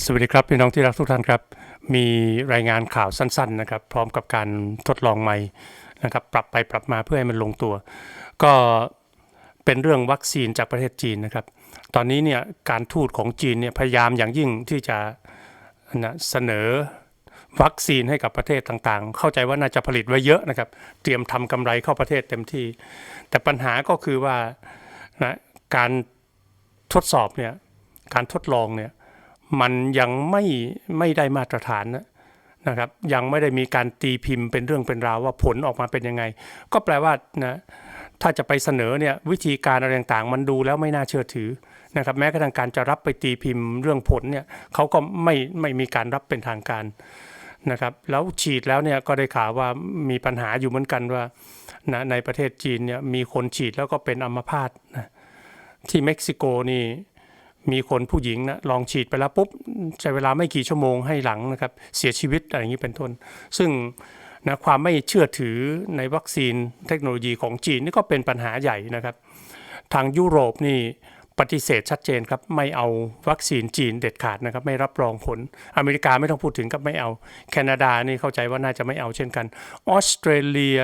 สวัสดีครับพี่น้องที่รักทุกท่านครับ มีรายงานข่าวสั้นๆนะครับ พร้อมกับการทดลองใหม่นะครับ ปรับไปปรับมาเพื่อให้มันลงตัว ก็เป็นเรื่องวัคซีนจากประเทศจีนนะครับ ตอนนี้เนี่ยการทูตของจีนเนี่ยพยายามอย่างยิ่งที่จะนะเสนอวัคซีนให้กับประเทศต่างๆ เข้าใจว่าน่าจะผลิตไว้เยอะนะครับ เตรียมทำกำไรเข้าประเทศเต็มที่ แต่ปัญหาก็คือว่านะการทดสอบเนี่ยการทดลองเนี่ย มันยังไม่ไม่ได้มาตรฐานนะนะครับ ยังไม่ได้มีการตีพิมพ์เป็นเรื่องเป็นราวว่าผลออกมาเป็นยังไง ก็แปลว่านะถ้าจะไปเสนอเนี่ยวิธีการอะไรต่างๆ มันดูแล้วไม่น่าเชื่อถือนะครับ แม้กระทั่งการจะรับไปตีพิมพ์เรื่องผลเนี่ยเขาก็ไม่ไม่มีการรับเป็นทางการนะครับแล้วฉีดแล้วเนี่ยก็ได้ข่าวว่ามีปัญหาอยู่เหมือนกันว่านะในประเทศจีนเนี่ยมีคนฉีดแล้วก็เป็นอัมพาตนะที่เม็กซิโกนี่ มีคนผู้หญิงนะลองฉีดไปแล้วปุ๊บใช้เวลาไม่กี่ชั่วโมงให้หลังนะครับเสียชีวิตอะไรอย่างนี้เป็นต้น ซึ่งนะความไม่เชื่อถือในวัคซีนเทคโนโลยีของจีนนี่ก็เป็นปัญหาใหญ่นะครับ ทางยุโรปนี่ปฏิเสธชัดเจนครับไม่เอาวัคซีนจีนเด็ดขาดนะครับไม่รับรองผล อเมริกาไม่ต้องพูดถึงครับไม่เอา แคนาดานี่เข้าใจว่าน่าจะไม่เอาเช่นกัน ออสเตรเลีย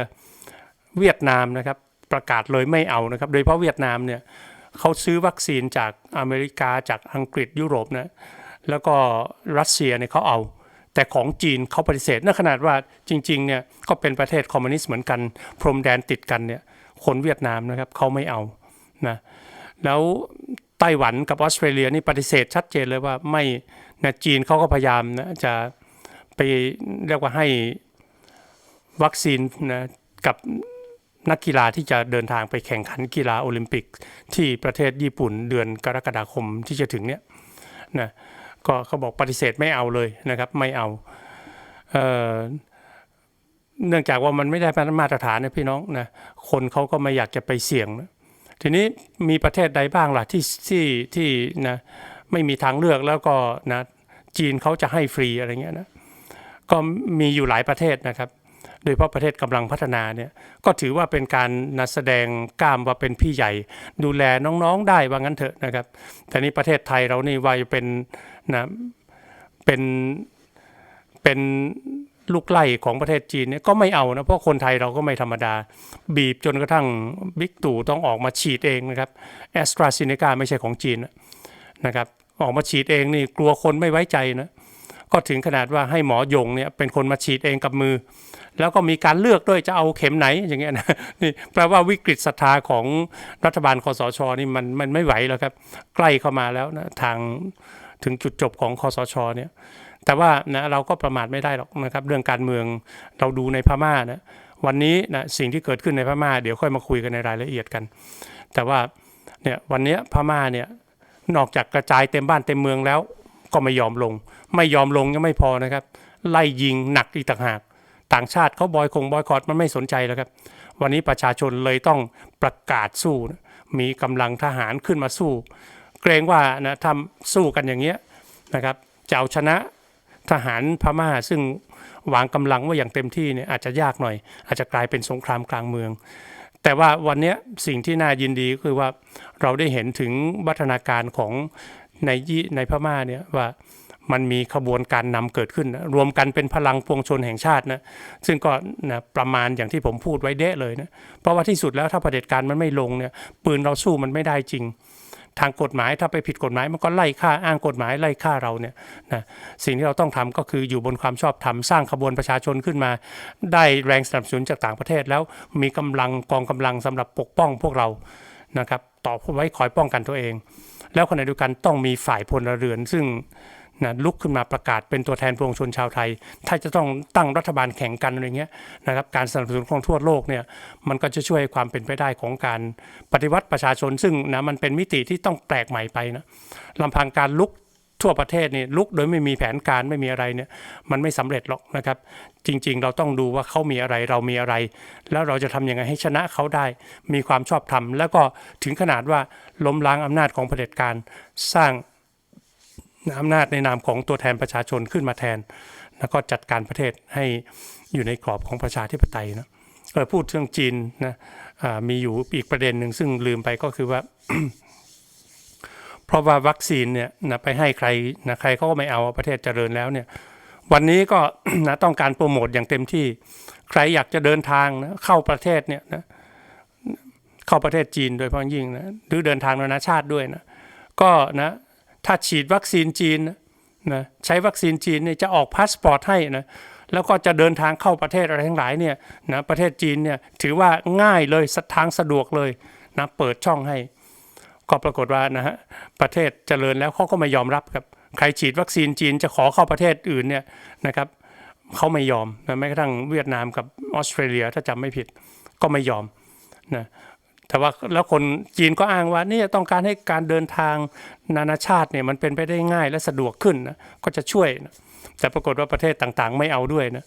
เวียดนามนะครับประกาศเลยไม่เอานะครับ โดยเฉพาะเวียดนามเนี่ย เขาซื้อวัคซีนจากอเมริกาจากอังกฤษยุโรปนะแล้วก็รัสเซียเนี่ยเขาเอา แต่ของจีนเขาปฏิเสธนั่นขนาดว่าจริงๆเนี่ยก็เป็นประเทศคอมมิวนิสต์เหมือนกัน พรมแดนติดกันเนี่ยคนเวียดนามนะครับเขาไม่เอานะแล้วไต้หวันกับออสเตรเลียนี่ปฏิเสธชัดเจนเลยว่าไม่นะจีนเขาก็พยายามนะจะไปเรียกว่าให้วัคซีนนะกับ นักกีฬาที่จะเดินทางไปแข่งขันกีฬาโอลิมปิกที่ประเทศญี่ปุ่นเดือนกรกฎาคมที่จะถึงเนี่ยนะก็เขาบอกปฏิเสธไม่เอาเลยนะครับไม่เอาเออเนื่องจากว่ามันไม่ได้มาตรฐานนะพี่น้องนะคนเขาก็ไม่อยากจะไปเสี่ยงนะทีนี้มีประเทศใดบ้างล่ะที่ที่ที่นะไม่มีทางเลือกแล้วก็นะจีนเขาจะให้ฟรีอะไรเงี้ยนะก็มีอยู่หลายประเทศนะครับ โดยเฉพาะประเทศกำลังพัฒนาเนี่ยก็ถือว่าเป็นการนะแสดงกล้ามว่าเป็นพี่ใหญ่ ดูแลน้องๆได้ว่างั้นเถอะนะครับ แต่นี่ประเทศไทยเรานี่วัยเป็นนะเป็นเป็นลูกไล่ของประเทศจีนเนี่ยก็ไม่เอานะเพราะคนไทยเราก็ไม่ธรรมดา บีบจนกระทั่งบิ๊กตู่ต้องออกมาฉีดเองนะครับแอสตราซิเนกาไม่ใช่ของจีนนะครับออกมาฉีดเองนี่กลัวคนไม่ไว้ใจนะ ก็ถึงขนาดว่าให้หมอยงเนี่ยเป็นคนมาฉีดเองกับมือ แล้วก็มีการเลือกด้วยจะเอาเข็มไหนอย่างเงี้ยนะนี่แปลว่าวิกฤตศรัทธาของรัฐบาลคอสชนี่มันมันไม่ไหวแล้วครับ ใกล้เข้ามาแล้วนะทางถึงจุดจบของคอสชเนี่ยแต่ว่านะเราก็ประมาทไม่ได้หรอกนะครับ เรื่องการเมืองเราดูในพม่านะวันนี้นะสิ่งที่เกิดขึ้นในพม่าเดี๋ยวค่อยมาคุยกันในรายละเอียดกัน แต่ว่าเนี่ยวันนี้พม่าเนี่ยนอกจากกระจายเต็มบ้านเต็มเมืองแล้ว ก็ไม่ยอมลง ไม่ยอมลงยังไม่พอนะครับ ไล่ยิงหนักอีกต่างหาก ต่างชาติเขาบอยคงบอยคอรดมันไม่สนใจแล้วครับ วันนี้ประชาชนเลยต้องประกาศสู้ มีกำลังทหารขึ้นมาสู้ เกรงว่านะทำสู้กันอย่างเงี้ยนะครับจะเอาชนะทหารพม่าซึ่งวางกำลังไว่าอย่างเต็มที่เนี่ยอาจจะยากหน่อย อาจจะกลายเป็นสงครามกลางเมือง แต่ว่าวันนี้สิ่งที่น่ายินดีก็คือว่าเราได้เห็นถึงวัฒนาการของ ในยี่ในพม่าเนี่ยว่ามันมีขบวนการนำเกิดขึ้นนะรวมกันเป็นพลังปวงชนแห่งชาตินะซึ่งก็นะประมาณอย่างที่ผมพูดไว้เดะเลยนะเพราะว่าที่สุดแล้วถ้าเผด็จการมันไม่ลงเนี่ยปืนเราสู้มันไม่ได้จริง ทางกฎหมายถ้าไปผิดกฎหมายมันก็ไล่ฆ่าอ้างกฎหมายไล่ฆ่าเราเนี่ยนะสิ่งที่เราต้องทำก็คืออยู่บนความชอบธรรมสร้างขบวนประชาชนขึ้นมา ได้แรงสนับสนุนจากต่างประเทศแล้วมีกำลังกองกำลังสำหรับปกป้องพวกเรา นะครับต่อไว้คอยป้องกันตัวเอง แล้วขณะเดียวกันต้องมีฝ่ายพลเรือน ซึ่งนะลุกขึ้นมาประกาศเป็นตัวแทนปวงชนชาวไทย ถ้าจะต้องตั้งรัฐบาลแข่งกันอะไรเงี้ยนะครับการสนับสนุนของทั่วโลกเนี่ยมันก็จะช่วยความเป็นไปได้ของการปฏิวัติประชาชน ซึ่งนะมันเป็นมิติที่ต้องแปลกใหม่ไปนะลำพังการลุก ทั่วประเทศนี่ลุกโดยไม่มีแผนการไม่มีอะไรเนี่ยมันไม่สำเร็จหรอกนะครับ จริงๆ เราต้องดูว่าเขามีอะไรเรามีอะไร แล้วเราจะทำยังไงให้ชนะเขาได้ มีความชอบธรรมแล้วก็ถึงขนาดว่าล้มล้างอำนาจของเผด็จการสร้างอำนาจในนามของตัวแทนประชาชนขึ้นมาแทน แล้วก็จัดการประเทศให้อยู่ในกรอบของประชาธิปไตยนะเออพูดเรื่องจีนนะมีอยู่อีกประเด็นหนึ่งซึ่งลืมไปก็คือว่า เพราะว่าวัคซีนเนี่ยนะไปให้ใครนะใครเขาก็ไม่เอาประเทศเจริญแล้วเนี่ยวันนี้ก็นะต้องการโปรโมทอย่างเต็มที่ ใครอยากจะเดินทางนะเข้าประเทศเนี่ยนะเข้าประเทศจีนโดยเฉพาะยิ่งนะหรือเดินทางนานาชาติด้วยนะก็นะถ้าฉีดวัคซีนจีนนะใช้วัคซีนจีนเนี่ยจะออกพาสปอร์ตให้นะแล้วก็จะเดินทางเข้าประเทศอะไรทั้งหลายเนี่ยนะประเทศจีนเนี่ยถือว่าง่ายเลยทางสะดวกเลยนะเปิดช่องให้ ก็ปรากฏว่านะฮะ ประเทศเจริญแล้วเขาก็ไม่ยอมรับครับ ใครฉีดวัคซีนจีนจะขอเข้าประเทศอื่นเนี่ยนะครับเขาไม่ยอมนะแม้กระทั่งเวียดนามกับออสเตรเลียถ้าจำไม่ผิดก็ไม่ยอมนะแต่ว่าแล้วคนจีนก็อ้างว่านี่ต้องการให้การเดินทางนานาชาติเนี่ยมันเป็นไปได้ง่ายและสะดวกขึ้นนะก็จะช่วยนะแต่ปรากฏว่าประเทศต่างๆ ไม่เอาด้วยนะ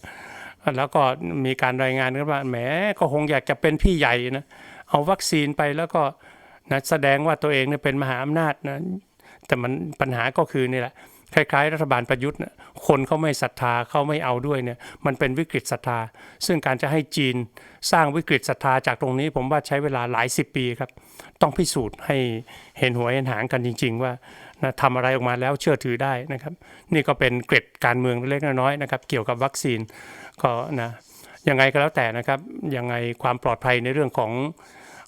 แล้วก็มีการรายงานกันว่าแหมก็คงอยากจะเป็นพี่ใหญ่นะเอาวัคซีนไปแล้วก็ นะแสดงว่าตัวเองเนี่ยเป็นมหาอำนาจนะแต่มันปัญหาก็คือนี่แหละคล้ายๆ รัฐบาลประยุทธ์นะคนเขาไม่ศรัทธาเขาไม่เอาด้วยเนี่ยมันเป็นวิกฤตศรัทธา ซึ่งการจะให้จีนสร้างวิกฤตศรัทธาจากตรงนี้ ผมว่าใช้เวลาหลายสิบปีครับ ต้องพิสูจน์ให้เห็นหัวเห็นหางกันจริง ๆ ว่านะทำอะไรออกมาแล้วเชื่อถือได้นะครับ นี่ก็เป็นเกร็ดการเมืองเล็กน้อยนะครับ เกี่ยวกับวัคซีนก็นะยังไงก็แล้วแต่นะครับยังไงความปลอดภัยในเรื่องของ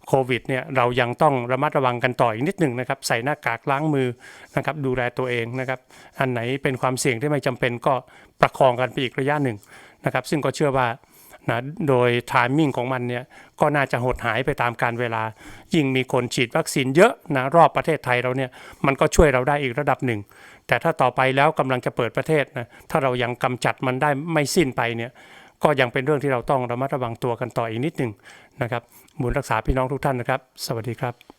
โควิดเนี่ยเรายังต้องระมัดระวังกันต่ออีกนิดหนึ่งนะครับ ใส่หน้ากากล้างมือนะครับดูแลตัวเองนะครับ อันไหนเป็นความเสี่ยงที่ไม่จำเป็นก็ประคองกันไปอีกระยะหนึ่งนะครับ ซึ่งก็เชื่อว่านะโดยทามมิ่งของมันเนี่ยก็น่าจะหดหายไปตามการเวลา ยิ่งมีคนฉีดวัคซีนเยอะนะรอบประเทศไทยเราเนี่ยมันก็ช่วยเราได้อีกระดับหนึ่ง แต่ถ้าต่อไปแล้วกำลังจะเปิดประเทศนะถ้าเรายังกำจัดมันได้ไม่สิ้นไปเนี่ย ก็ยังเป็นเรื่องที่เราต้องระมัดระวังตัวกันต่ออีกนิดหนึ่งนะครับบุญรักษาพี่น้องทุกท่านนะครับ สวัสดีครับ